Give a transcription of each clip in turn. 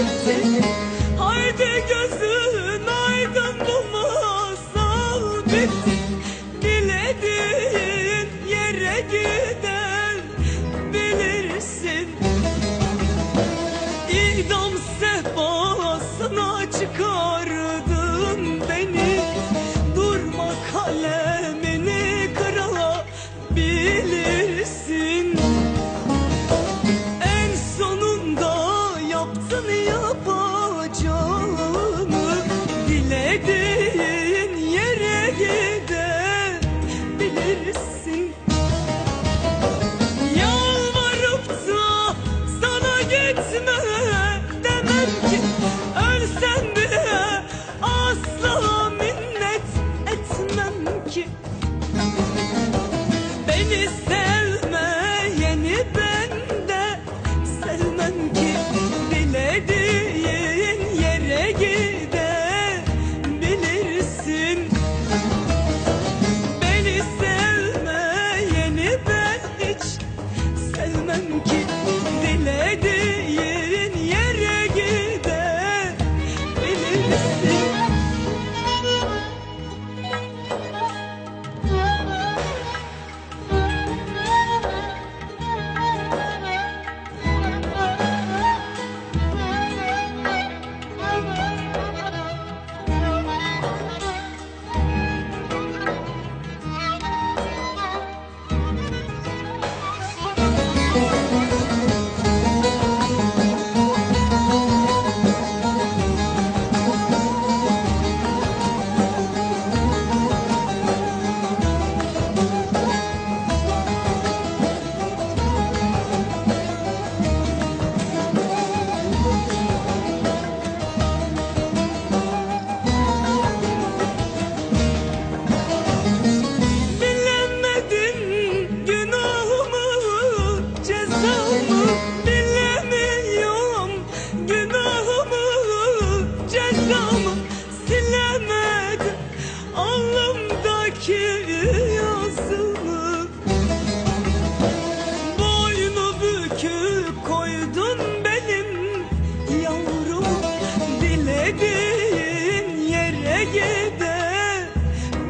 This is Dilediğin yere gider bilirsin. Yalvarıp da sana gitme demem ki. Ölsem bile asla minnet etmem ki. Beni sevmeyeni Dilediğin yere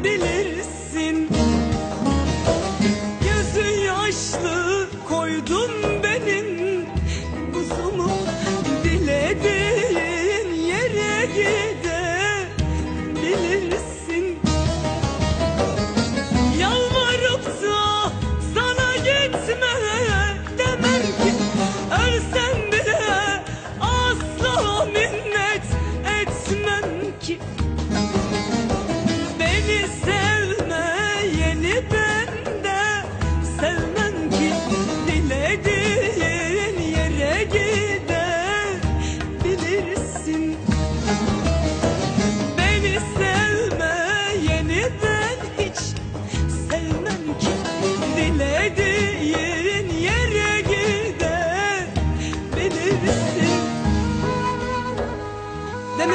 gidebilirsin Gözü yaşlı koydun benim kuzumu Dilediğin yere gidebilirsin Yalvarıp da sana gitme demem ki Ölsem bile asla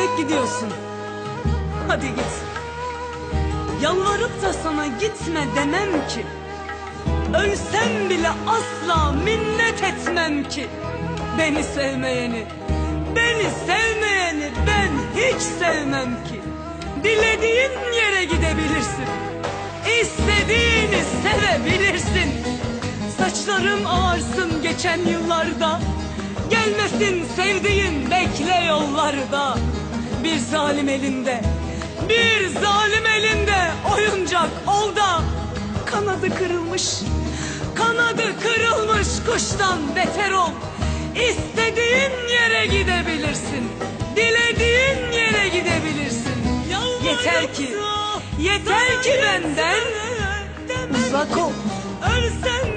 Demek gidiyorsun. Hadi git. Yalvarıp da sana gitme demem ki. Ölsem bile asla minnet etmem ki. Beni sevmeyeni Beni sevmeyeni ben hiç sevmem ki. Dilediğin yere gidebilirsin. İstediğini sevebilirsin. Saçlarım ağarsın geçen yıllarda. Gelmesin sevdiğin bekle yollarda Bir zalim elinde Bir zalim elinde oyuncak ol da Kanadı kırılmış Kanadı kırılmış kuştan beter ol. İstediğin yere gidebilirsin Dilediğin yere gidebilirsin. Yeter ki Yeter ki benden Uzak ol. Ölsem